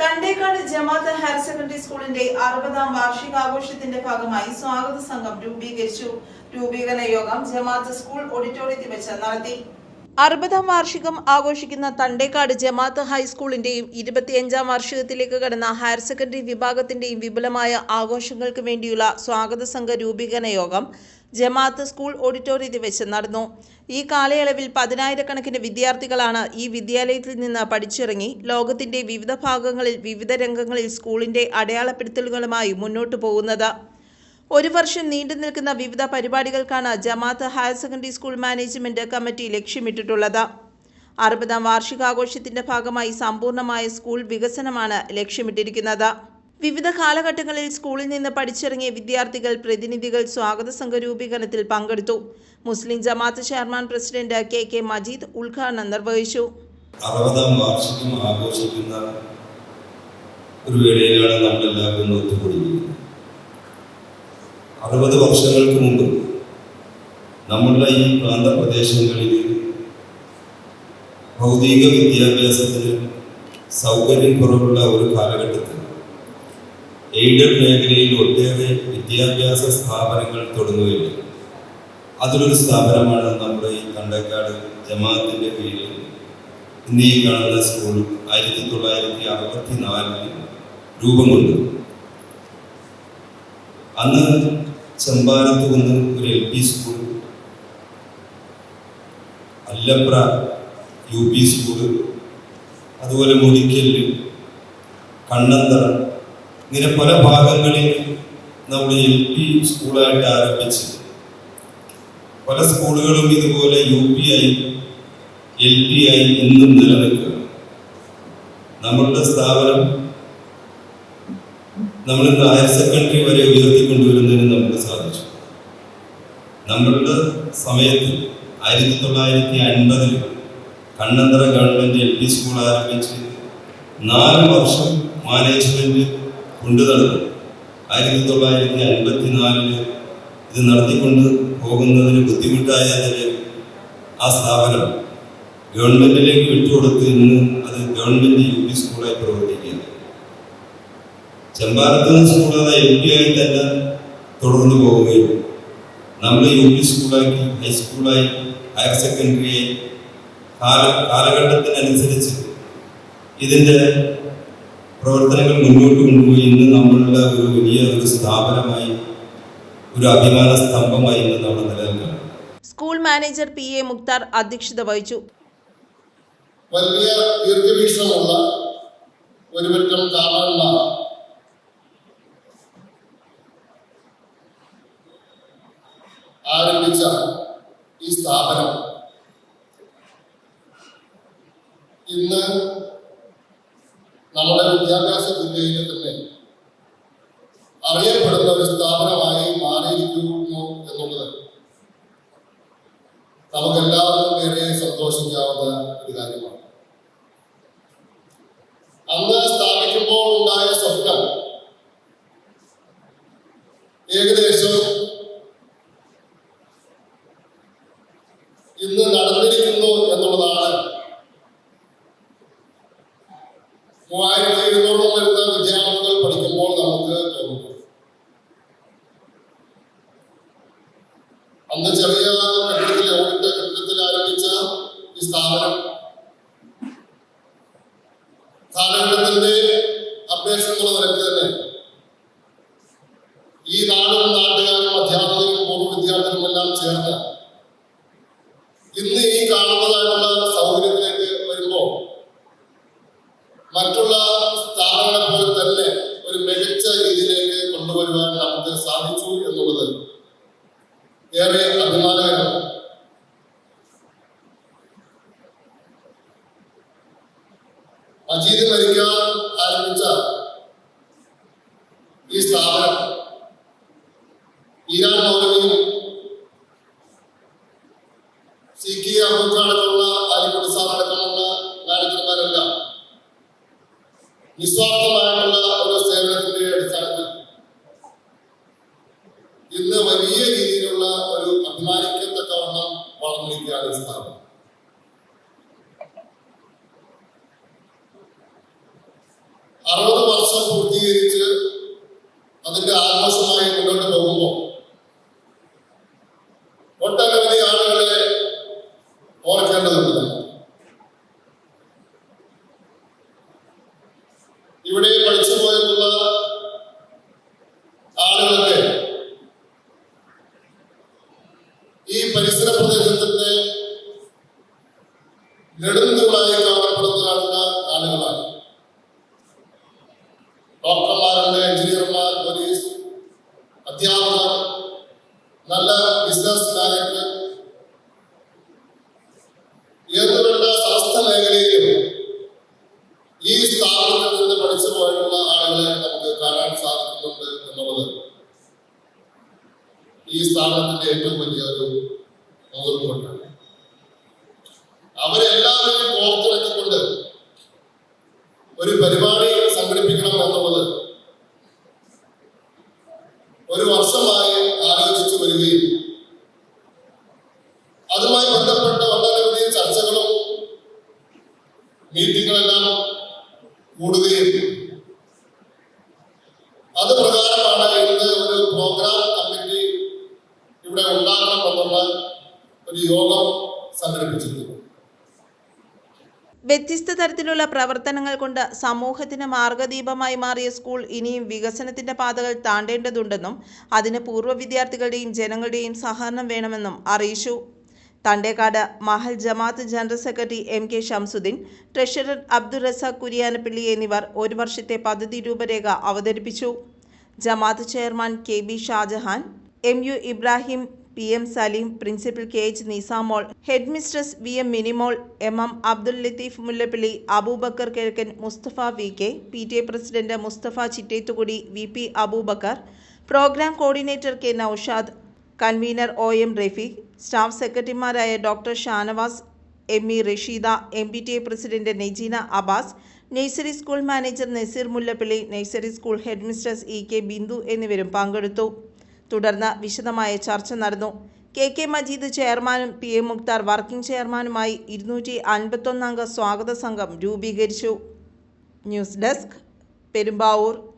തണ്ടേക്കാട് ജമാഅത്ത് higher secondary സ്കൂളിന്റെ അറുപതാം വാർഷികാഘോഷത്തിന്റെ ഭാഗമായി സ്വാഗത സംഘം രൂപീകരിച്ചു. രൂപീകരണ യോഗം ജമാഅത്ത് സ്കൂൾ ഓഡിറ്റോറിയത്തിൽ വെച്ച് നടത്തി. അറുപതാം വാർഷികം ആഘോഷിക്കുന്ന തണ്ടേക്കാട് ജമാഅത്ത് ഹൈസ്കൂളിന്റെയും ഇരുപത്തിയഞ്ചാം വാർഷികത്തിലേക്ക് കടന്ന ഹയർ സെക്കൻഡറി വിഭാഗത്തിന്റെയും വിപുലമായ ആഘോഷങ്ങൾക്ക് വേണ്ടിയുള്ള സ്വാഗത സംഘ രൂപീകരണ യോഗം ജമാഅത്ത് സ്കൂൾ ഓഡിറ്റോറിയത്തിൽ വെച്ച് നടന്നു. ഈ കാലയളവിൽ പതിനായിരക്കണക്കിന് വിദ്യാർത്ഥികളാണ് ഈ വിദ്യാലയത്തിൽ നിന്ന് പഠിച്ചിറങ്ങി ലോകത്തിന്റെ വിവിധ ഭാഗങ്ങളിൽ വിവിധ രംഗങ്ങളിൽ സ്കൂളിന്റെ അടയാളപ്പെടുത്തലുകളുമായി മുന്നോട്ടു പോകുന്നത്. ഒരു വർഷം നീണ്ടു നിൽക്കുന്ന വിവിധ പരിപാടികൾക്കാണ് Jamaat higher secondary school management committee ലക്ഷ്യമിട്ടിട്ടുള്ളത്. അറുപതാം വാർഷികാഘോഷത്തിന്റെ ഭാഗമായി സമ്പൂർണമായ സ്കൂൾ വികസനമാണ് ലക്ഷ്യമിട്ടിരിക്കുന്നത്. വിവിധ കാലഘട്ടങ്ങളിൽ സ്കൂളിൽ നിന്ന് പഠിച്ചിറങ്ങിയ വിദ്യാർത്ഥികൾ പ്രതിനിധികൾ സ്വാഗത സംഘ രൂപീകരണത്തിൽ പങ്കെടുത്തു. Muslim Jamaat chairman president K K Majeed ഉദ്ഘാടനം നിർവഹിച്ചു. അറുപതാം വാർഷികം ആഘോഷിക്കുന്ന ഒരു വേളയിലാണ് നമ്മൾ എല്ലാവരും ഒത്തുകൂടിയിരിക്കുന്നത്. അറുപത് വർഷങ്ങൾക്ക് മുമ്പ് നമ്മളുടെ ഈ പ്രാന്തപ്രദേശങ്ങളിൽ ഭൗതിക വിദ്യാഭ്യാസത്തിന് സൗകര്യം കുറവുള്ള ഒരു കാലഘട്ടത്തിൽ എയ്ഡഡ് മേഖലയിൽ ഒട്ടേറെ വിദ്യാഭ്യാസ സ്ഥാപനങ്ങൾ തുടങ്ങുകയുണ്ട് അതിലൊരു സ്ഥാപനമാണ് നമ്മുടെ ഈ കണ്ടക്കാട് ജമാഅത്തിന്റെ കീഴിൽ. ഇന്ന് ഈ കാണുന്ന സ്കൂൾ ആയിരത്തി തൊള്ളായിരത്തി അറുപത്തി നാലിൽ രൂപം കൊണ്ടു. അന്ന് ചെമ്പാരത്ത് നിന്ന് ഒരു L P school Allapra U P school അതുപോലെ മുടിക്കൽ കണ്ണന്തറ ഇങ്ങനെ പല ഭാഗങ്ങളിൽ നമ്മൾ എൽ പി സ്കൂളായിട്ട് ആരംഭിച്ച് പല സ്കൂളുകളും ഇതുപോലെ യു പി ആയി എൽ പി ആയി ഇന്നും നിലനിൽക്കുക നമ്മളുടെ സ്ഥാപനം നമ്മളിന്ന് ഹയർ സെക്കൻഡറി വരെ ഉയർത്തിക്കൊണ്ടുവരുന്നതിന് നമുക്ക് സാധിച്ചു. നമ്മളുടെ സമയത്ത് ആയിരത്തി തൊള്ളായിരത്തി അൻപതിൽ Kannanthara government L P school ആരംഭിച്ച് നാല് വർഷം മാനേജ്മെന്റ് കൊണ്ടു നടന്നു ആയിരത്തി തൊള്ളായിരത്തി അൻപത്തി നാലിൽ ഇത് നടത്തിക്കൊണ്ട് പോകുന്നതിന് ബുദ്ധിമുട്ടായതിൽ ആ സ്ഥാപനം ഗവൺമെന്റിലേക്ക് വിട്ടുകൊടുത്ത് ഇന്ന് അത് ഗവൺമെന്റ് യു പി സ്കൂളായി പ്രവർത്തിക്കുകയാണ്. ചെമ്പാരത്ത് സ്കൂൾ അത് എൽ പി ആയി തന്നെ തുടർന്നു പോവുകയും നമ്മൾ യു പി സ്കൂളാക്കി ഹൈസ്കൂളായി ഹയർ സെക്കൻഡറിയായി കാല കാലഘട്ടത്തിനനുസരിച്ച് ഇതിന്റെ പ്രവർത്തനങ്ങൾ മുന്നോട്ട് കൊണ്ടുപോയി ഇന്ന് നമ്മളുടെ ഒരു വലിയ ഒരു സ്ഥാപനമായി ഒരു അഭിമാന സ്തംഭമായി ഇന്ന് നമ്മൾ നിലനിൽക്കണം school manager P A Mukthar അധ്യക്ഷത വഹിച്ചു. വലിയ ദീർഘവീക്ഷണമുള്ള ഒരുപറ്റം കാരണന്മാർ ആരംഭിച്ച ഈ സ്ഥാപനം. ഇന്ന് നമ്മുടെ വിദ്യാഭ്യാസ ജില്ലയിലെ തന്നെ അറിയപ്പെടുന്ന ഒരു സ്ഥാപനമായി മാറിയിരിക്കുന്നു എന്നുള്ളത് നമുക്കെല്ലാവർക്കും ഏറെ സന്തോഷിക്കാവുന്ന ഒരു കാര്യമാണ്. അന്ന് സ്ഥാപിക്കുമ്പോൾ ഉണ്ടായ സ്വപ്നം ഏകദേശം എന്നുള്ള തന്നെ ഈ നാടും നാട്ടുകാരും അധ്യാപകരും പൂർവ വിദ്യാർത്ഥികളും എല്ലാം ചേർന്ന് ഇന്ന് ഈ കാണുന്നതായിട്ടുള്ള സൗകര്യത്തിലേക്ക് വരുമ്പോൾ മറ്റുള്ള സ്ഥാപനങ്ങളെ പോലെ തന്നെ ഒരു മികച്ച രീതിയിലേക്ക് കൊണ്ടുവരുവാൻ നമുക്ക് സാധിച്ചു എന്നുള്ളത് ഏറെ അഭിമാനകരമാണ്. മജീദ് മരിക്കാൻ ആരംഭിച്ച നിസ്വാർത്ഥമായിട്ടുള്ള ഒരു സേവനത്തിന്റെ അടിസ്ഥാനത്തിൽ ഇന്ന് വലിയ രീതിയിലുള്ള ഒരു അഭിമാനിക്കത്തക്കവണ്ണം വളർന്നിരിക്കുകയാണ് ഈ വർഷം പൂർത്തീകരിച്ച് നെടുന്തൂണായി കാണപ്പെടുന്ന ആളുകളാണ് ഡോക്ടർമാരുണ്ട് എഞ്ചിനീയർമാർ പോലീസ് അധ്യാപകർ നല്ല ബിസിനസ് മാനേജർ എന്നുവേണ്ട സമസ്ത മേഖലയിലും ഈ സ്ഥാപനത്തിൽ നിന്ന് പഠിച്ചു പോയിട്ടുള്ള ആളുകളെ നമുക്ക് കാണാൻ സാധിക്കുന്നുണ്ട് എന്നുള്ളത് ഈ സ്ഥാപനത്തിന്റെ ഏറ്റവും വലിയ ഒരു മുതൽക്കൊണ്ടാണ് അവരെല്ലാവരെയും കോർത്തിണക്കിക്കൊണ്ട് ഒരു പരിപാടി സംഘടിപ്പിക്കണം എന്നുള്ളത് ഒരു വർഷമായി ആലോചിച്ചു വരികയും അതുമായി ബന്ധപ്പെട്ട ഒട്ടനവധി ചർച്ചകളും മീറ്റിങ്ങുകളെല്ലാം കൂടുകയും അത് പ്രകാരമാണ് ഇന്ന് ഒരു പ്രോഗ്രാം കമ്മിറ്റി ഇവിടെ ഉണ്ടാക്കണം എന്നുള്ള ഒരു യോഗം സംഘടിപ്പിച്ചിരിക്കുന്നത് വ്യത്യസ്ത തരത്തിലുള്ള പ്രവർത്തനങ്ങൾ കൊണ്ട് സമൂഹത്തിന് മാർഗദീപമായി മാറിയ സ്കൂൾ ഇനിയും വികസനത്തിന്റെ പാതകൾ താണ്ടേണ്ടതുണ്ടെന്നും അതിന് പൂർവ വിദ്യാർത്ഥികളുടെയും ജനങ്ങളുടെയും സഹകരണം വേണമെന്നും അറിയിച്ചു. തണ്ടേക്കാട് മഹൽ ജമാഅത്ത് general secretary M K Shamsuddin treasurer Abdul Razak Kuriyanappally എന്നിവർ ഒരു വർഷത്തെ പദ്ധതി രൂപരേഖ അവതരിപ്പിച്ചു. ജമാഅത്ത് chairman K B Shajahan M U Ibrahim P M Saleem principal K H Nisamol head mistress V M Minimol M M Abdul Latheef Mullappally Abubakkar Kizhakkan Musthafa V K P T A president Musthafa Chittethukudi V P Abubakkar programme coordinator K Noushad convener O M Rafeeq staff സെക്രട്ടറിമാരായ doctor Shanavas M E Rasheeda M P T A president Nejeena Abbas nursery school manager Naseer Mullappally nursery school headmistress E K Bindu എന്നിവരും പങ്കെടുത്തു. തുടർന്ന് വിശദമായ ചർച്ച നടന്നു. K K Majeed ചെയർമാനും P A Mukhtar working ചെയർമാനുമായി ഇരുന്നൂറ്റി അൻപത്തൊന്നംഗ സ്വാഗത സംഘം രൂപീകരിച്ചു. News desk Perumbavoor.